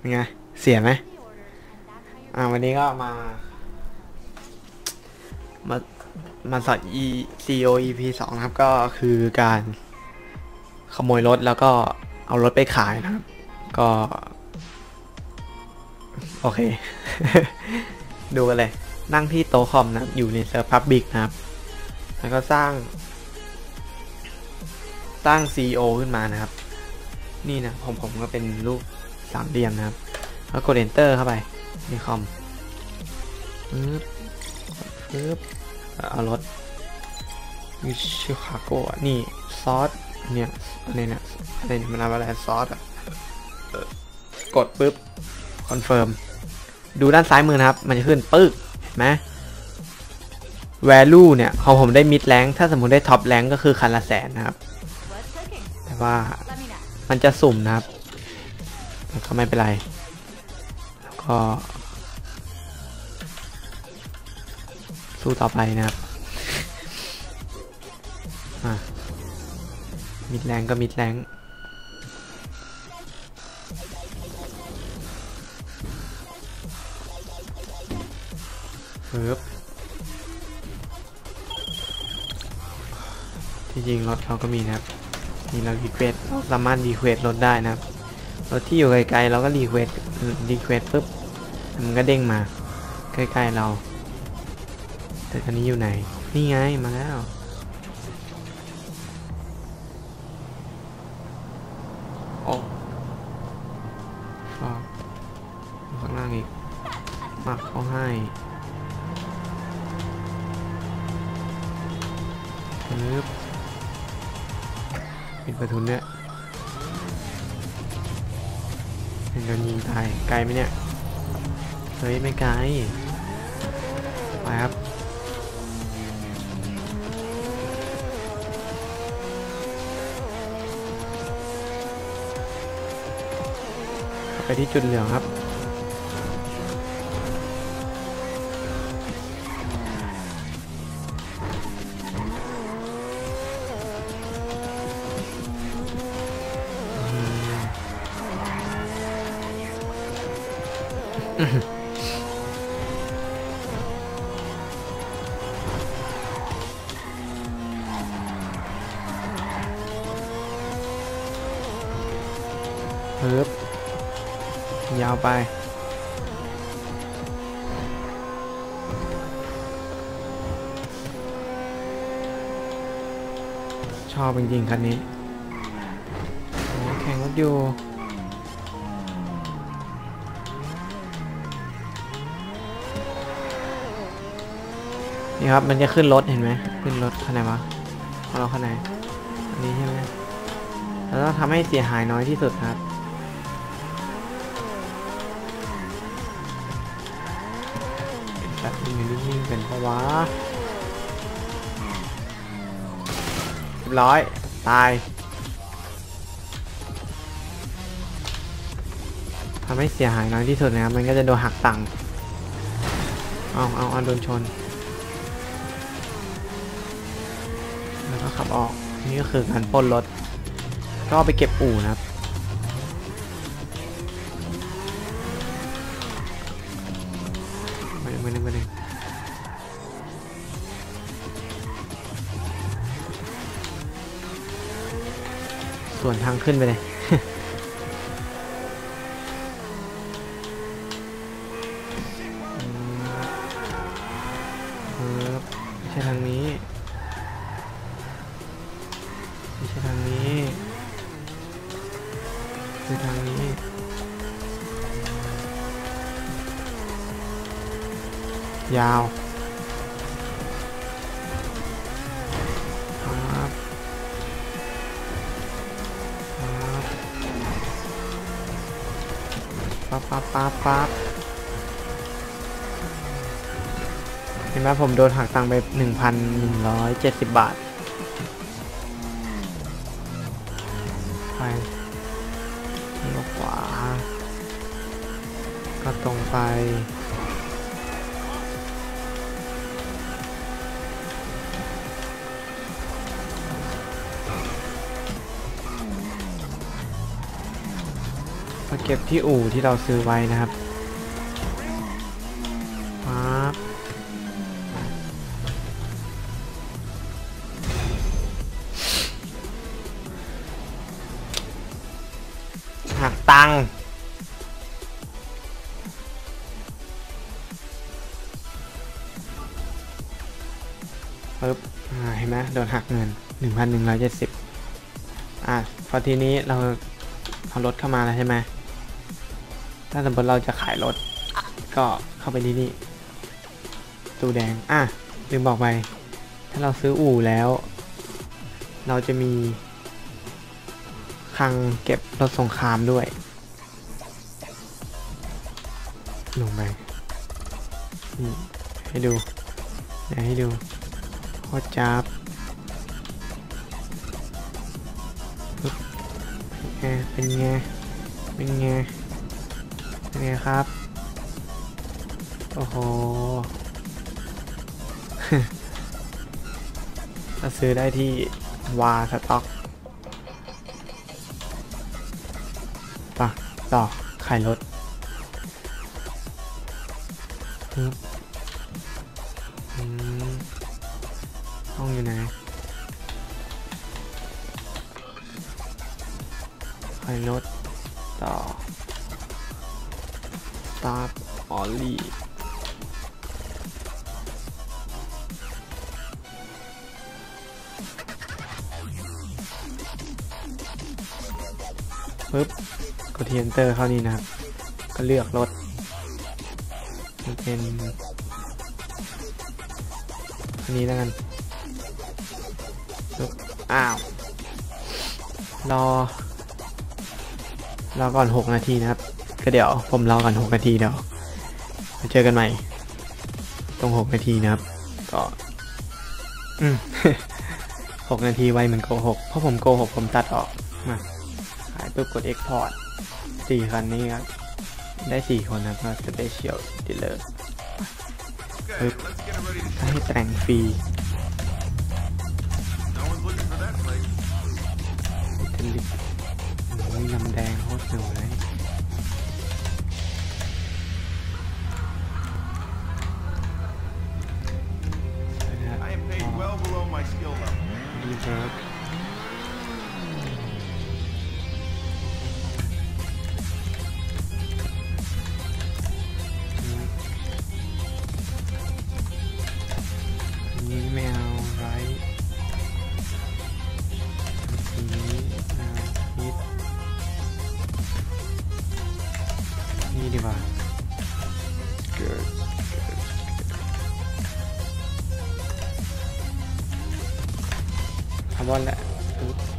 เป็นไง เสียไหมอ่าวันนี้ก็มา มา มาสอน ECO EP สองนะครับ ก็คือการขโมยรถแล้วก็เอารถไปขายนะครับ ก็ โอเค ดูกันเลย นั่งที่โต๊ะคอมนะอยู่ในเซิร์ฟพับบิกนะครับ แล้วก็สร้าง สร้าง CEO ขึ้นมานะครับ นี่นะผมผมก็เป็นรูป สามเหลี่ยมนะครับแล้วกด enter เข้าไปในคอมปึ๊บปึ๊บเอารถมิชิคาโกะนี่ซอสเนี่ยอะไรเนี่ยอะไรเนี่ยมันอะไรซอสอะกดปึ๊บคอนเฟิร์มดูด้านซ้ายมือนะครับ มันจะขึ้นปึ๊กเห็นไหม value เนี่ยของผมได้ mid rank ถ้าสมมติได้ top rank ก็คือคันละแสนนะครับ แต่ว่ามันจะสุ่มนะครับ ก็ไม่เป็นไร แล้วก็ สู้ต่อไปนะครับอะมิดแรงก็มิดแรงปึ๊บที่จริงรถเขาก็มีนะครับนี่เรารีเควสสามารถรีเควสรถได้นะครับ รถที่อยู่ไกลๆเราก็รีเควสรีเควสปุ๊บมันก็เด้งมา ใกล้ๆเรา แต่ตอนนี้อยู่ไหน นี่ไงมาแล้วโอ้ฟอกอยู่ข้างล่างอีกมักเขาให้ปึ๊บปิดประตูเนี่ย ดนยิงตายไกลไหมเนี่ย เฮ้ย ไม่ไกลไปครับไปที่จุดเหลืองครับปึ๊บาวไป ชอบจริงๆคันนี้แข่งรถอยู่นี่ครับ มันจะขึ้นรถเห็นไหมขึ้นรถคันไหนวะของเราคันไหนอันนี้ใช่ไหมเราต้องทำให้เสียหายน้อยที่สุดครับ แบบนี้นิ่งๆเป็นเพราะว่าเรียบร้อย ตายทำให้เสียหายน้อยที่สุดนะครับมันก็จะโดนหักตังค์เอาเอาเอาโดนชน แล้วก็ขับออก นี่ก็คือการปล้นรถ ก็ไปเก็บอู่นะครับ ส่วนทางขึ้นไปเลยอืมครับไม่ใช่ทางนี้ ไม่ใช่ทางนี้คือทางนี้ยาว ปั๊บปั๊บปั๊บปั๊บเห็นไหมผมโดนหักตังค์ไป1,170บาท ไปลี้ยวขวา ก็ตรงไป ก็บที่อู่ที่เราซื้อไว้นะครับปั๊บหักตังค์ปึ๊บอ่าเห็นไหมโดนหักเงิน 1,170อะพอทีนี้เราเอารถเข้ามาแล้วใช่ไหม ถ้าสมมติเราจะขายรถ ก็เข้าไปที่นี่ตู้แดง อะลืมบอกไป ถ้าเราซื้ออู่แล้ว เราจะมีคลังเก็บรถสงครามด้วย ลงไปให้ดูให้ดูโคตรจับเป็นไงเป็นไงเป็นไง ไงครับ โอ้โหถ้าซื้อได้ที่วาสต็อกปะต่อขายรถฮึบอืมห้องอยู่ไหนขายรถต่อ start only ปึ๊บกดที่ enter เข้านี่นะครับ ก็เลือกรถมันเป็นอันนี้แล้วกันปึ๊บอ้าว รอ รอก่อน 6 นาทีนะครับ ก็เดี๋ยวผมรอก่อน6 นาทีเดี๋ยวมาเจอกันใหม่ ตรง 6 นาทีนะครับ ก็ อืม6นาทีไวเหมือนโกหกเพราะผมโกหกผมตัดออก มาขายปุ๊บกด export สี่คันนี้ครับ ได้สี่คนนะครับมา special dealer Okay, Oop. let's get it ready to ให้แต่งฟรี No one's looking for that place. อิตาลีโอ้ยน้ำแดงโคตรสวย คาร์บอนแหละปึ๊บ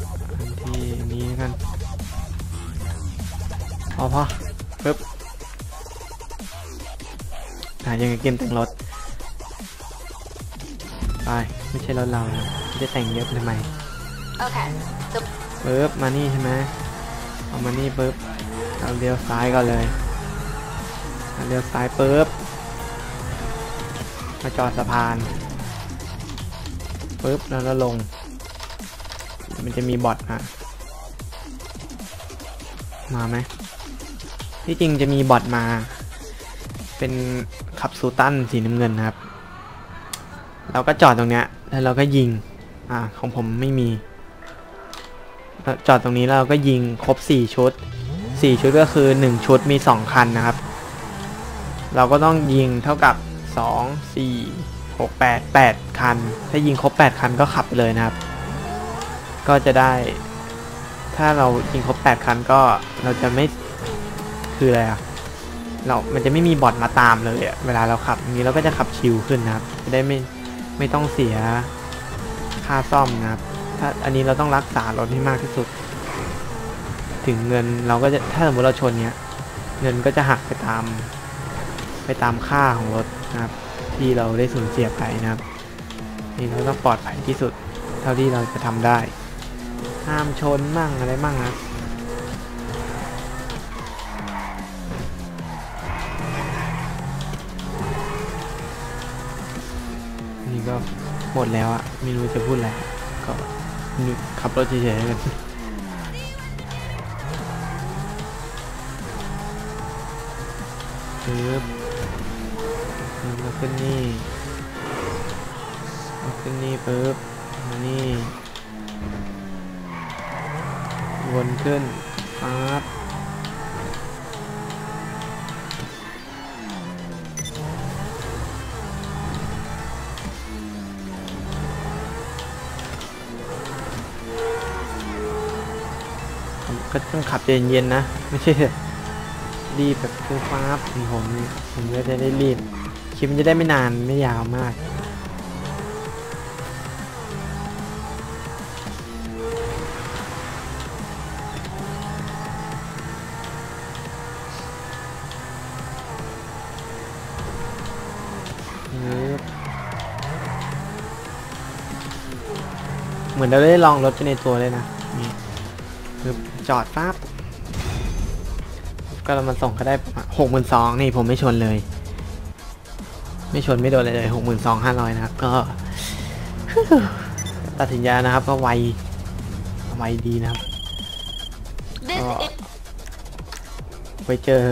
ส อพอปึ๊บอ่ายังไงเกมแต่งรถ ไป ไม่ใช่รถเรานะจะแต่งเยอะทำไม Okay, so ปึ๊บมานี่ใช่ไหมเอามานี่ปึ๊บเราเลี้ยวซ้ายก่อนเลยเราเลี้ยวซ้ายปึ๊บมาจอดสะพานปึ๊บแล้วก็ลง มันจะมีบอทมามาไหม ที่จริงจะมีบอทมา เป็นขับซูตันสีน้ำเงินนะครับ เราก็จอดตรงเนี้ย แล้วเราก็ยิง อ่า ของผมไม่มี จอดตรงนี้แล้วเราก็ยิงครบ 4 ชุด 4 ชุดก็คือ 1 ชุดมี 2 คันนะครับ เราก็ต้องยิงเท่ากับ 2 4 6 8 8 คัน ถ้ายิงครบ 8 คันก็ขับไปเลยนะครับ ก็จะได้ ถ้าเรายิงครบ 8 คันก็เราจะไม่ คืออะไรอะเรา มันจะไม่มีบอทมาตามเลยอะเวลาเราขับอย่างนี้เราก็จะขับชิลขึ้นนะครับ จะได้ไม่ ไม่ต้องเสียค่าซ่อมนะครับ ถ้าอันนี้เราต้องรักษารถให้มากที่สุด ถึงเงินเราก็จะ ถ้าสมมติเราชนเนี้ย เงินก็จะหักไปตาม ไปตามค่าของรถนะครับ ที่เราได้สูญเสียไปนะครับ นี่เราต้องปลอดภัยที่สุด เท่าที่เราจะทำได้ ห้ามชนมั่งอะไรมั่งนะ ก็หมดแล้วอะไม่รู้จะพูดอะไรก็ขับรถเฉยๆกันปึ๊บมาขึ้นนี่มาขึ้นนี่ปึ๊บมานี่วนขึ้นปั๊บ ก็ต้องขับเย็นๆนะ ไม่ใช่รีบแบบฟุ้งฟ้าบเหมือนผมผมก็จะได้รีบคลิปมันจะได้ไม่นานไม่ยาวมากเหมือนเราได้ลองรถไปในตัวเลยนะ นี่ปึ๊บจอดปั๊บก็เรามาส่งก็ได้หกหมื่นสองนี่ผมไม่ชนเลย ไม่ชนไม่โดนอะไรเลยหกหมื่นสองห้าร้อยนะครับ ก็ตัดสินใจนะครับ ก็ไวไวดีนะครับ This Oh. is ไว้เจอ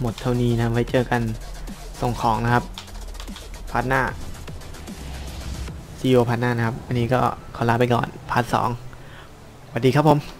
หมดเท่านี้นะไว้เจอกันส่งของนะครับพาร์ทหน้าซีโอพาร์ทหน้านะครับ อันนี้ก็ขอลาไปก่อนพาร์ทสองสวัสดีครับผม